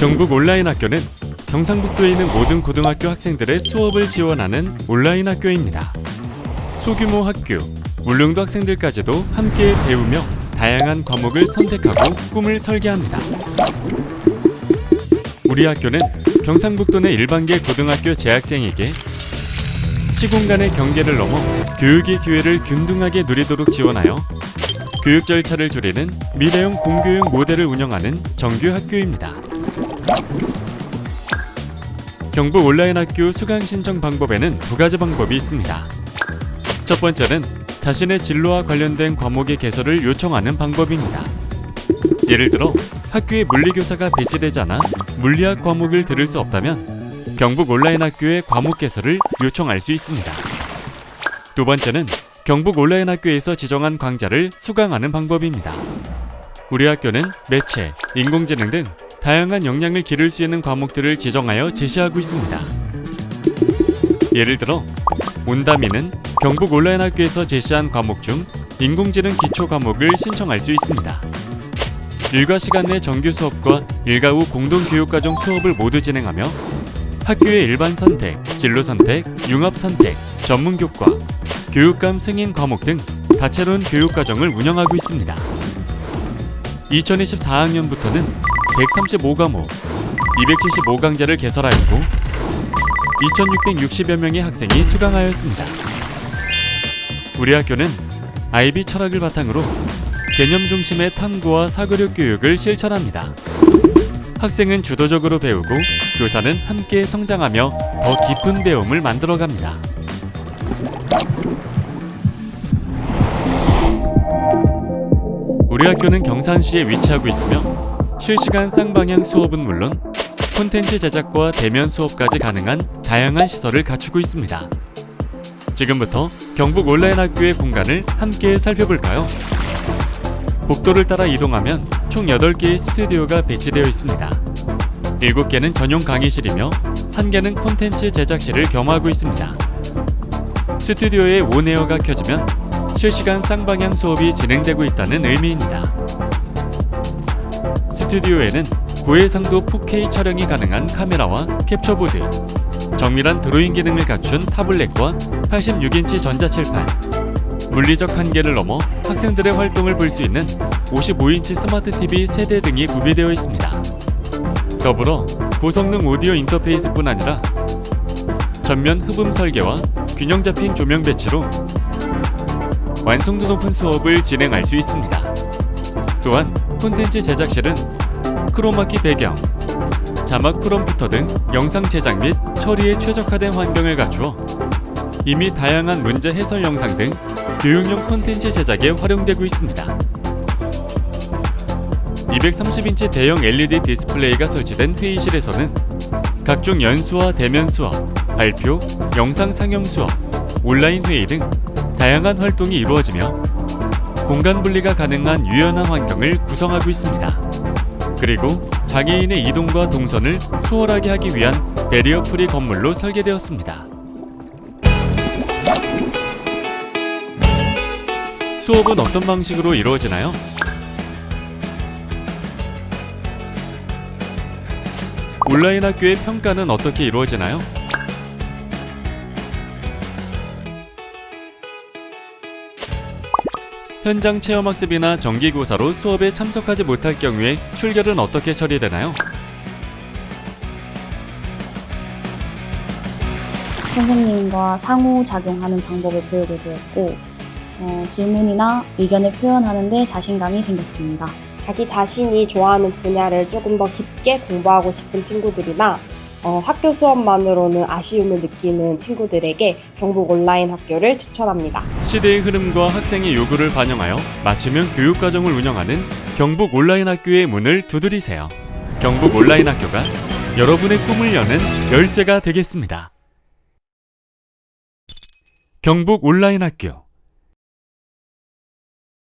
경북 온라인 학교는 경상북도에 있는 모든 고등학교 학생들의 수업을 지원하는 온라인 학교입니다. 소규모 학교, 울릉도 학생들까지도 함께 배우며 다양한 과목을 선택하고 꿈을 설계합니다. 우리 학교는 경상북도 내 일반계 고등학교 재학생에게 시공 간의 경계를 넘어 교육의 기회를 균등하게 누리도록 지원하여 교육 절차를 줄이는 미래형 공교육 모델을 운영하는 정규 학교입니다. 경북 온라인 학교 수강 신청 방법에는 두 가지 방법이 있습니다. 첫 번째는 자신의 진로와 관련된 과목의 개설을 요청하는 방법입니다. 예를 들어 학교에 물리교사가 배치되지 않아 물리학 과목을 들을 수 없다면 경북 온라인 학교의 과목 개설을 요청할 수 있습니다. 두 번째는 경북 온라인 학교에서 지정한 강좌를 수강하는 방법입니다. 우리 학교는 매체, 인공지능 등 다양한 역량을 기를 수 있는 과목들을 지정하여 제시하고 있습니다. 예를 들어 온다미는 경북 온라인 학교에서 제시한 과목 중 인공지능 기초 과목을 신청할 수 있습니다. 일과 시간 내 정규 수업과 일과 후 공동 교육과정 수업을 모두 진행하며 학교의 일반 선택, 진로 선택, 융합 선택, 전문 교과, 교육감 승인 과목 등 다채로운 교육 과정을 운영하고 있습니다. 2024학년부터는 135과목, 275강좌를 개설하였고 2,660여 명의 학생이 수강하였습니다. 우리 학교는 IB 철학을 바탕으로 개념 중심의 탐구와 사고력 교육을 실천합니다. 학생은 주도적으로 배우고 교사는 함께 성장하며 더 깊은 배움을 만들어갑니다. 우리 학교는 경산시에 위치하고 있으며 실시간 쌍방향 수업은 물론 콘텐츠 제작과 대면 수업까지 가능한 다양한 시설을 갖추고 있습니다. 지금부터 경북 온라인 학교의 공간을 함께 살펴볼까요? 복도를 따라 이동하면 총 8개의 스튜디오가 배치되어 있습니다. 7개는 전용 강의실이며 1개는 콘텐츠 제작실을 겸하고 있습니다. 스튜디오에 온에어가 켜지면 실시간 쌍방향 수업이 진행되고 있다는 의미입니다. 스튜디오에는 고해상도 4K 촬영이 가능한 카메라와 캡처보드, 정밀한 드로잉 기능을 갖춘 타블렛과 86인치 전자칠판, 물리적 한계를 넘어 학생들의 활동을 볼 수 있는 55인치 스마트 TV 세대 등이 구비되어 있습니다. 더불어 고성능 오디오 인터페이스뿐 아니라 전면 흡음 설계와 균형 잡힌 조명 배치로 완성도 높은 수업을 진행할 수 있습니다. 또한 콘텐츠 제작실은 크로마키 배경, 자막 프롬프터 등 영상 제작 및 처리에 최적화된 환경을 갖추어 이미 다양한 문제 해설 영상 등 교육용 콘텐츠 제작에 활용되고 있습니다. 230인치 대형 LED 디스플레이가 설치된 회의실에서는 각종 연수와 대면 수업, 발표, 영상 상영 수업, 온라인 회의 등 다양한 활동이 이루어지며 공간 분리가 가능한 유연한 환경을 구성하고 있습니다. 그리고 장애인의 이동과 동선을 수월하게 하기 위한 베리어 프리 건물로 설계되었습니다. 수업은 어떤 방식으로 이루어지나요? 온라인 학교의 평가는 어떻게 이루어지나요? 현장 체험학습이나 정기고사로 수업에 참석하지 못할 경우에 출결은 어떻게 처리되나요? 선생님과 상호작용하는 방법을 배우게 되었고 어, 질문이나 의견을 표현하는데 자신감이 생겼습니다. 자기 자신이 좋아하는 분야를 조금 더 깊게 공부하고 싶은 친구들이나 어, 학교 수업만으로는 아쉬움을 느끼는 친구들에게 경북 온라인 학교를 추천합니다. 시대의 흐름과 학생의 요구를 반영하여 맞춤형 교육 과정을 운영하는 경북 온라인 학교의 문을 두드리세요. 경북 온라인 학교가 여러분의 꿈을 여는 열쇠가 되겠습니다. 경북 온라인 학교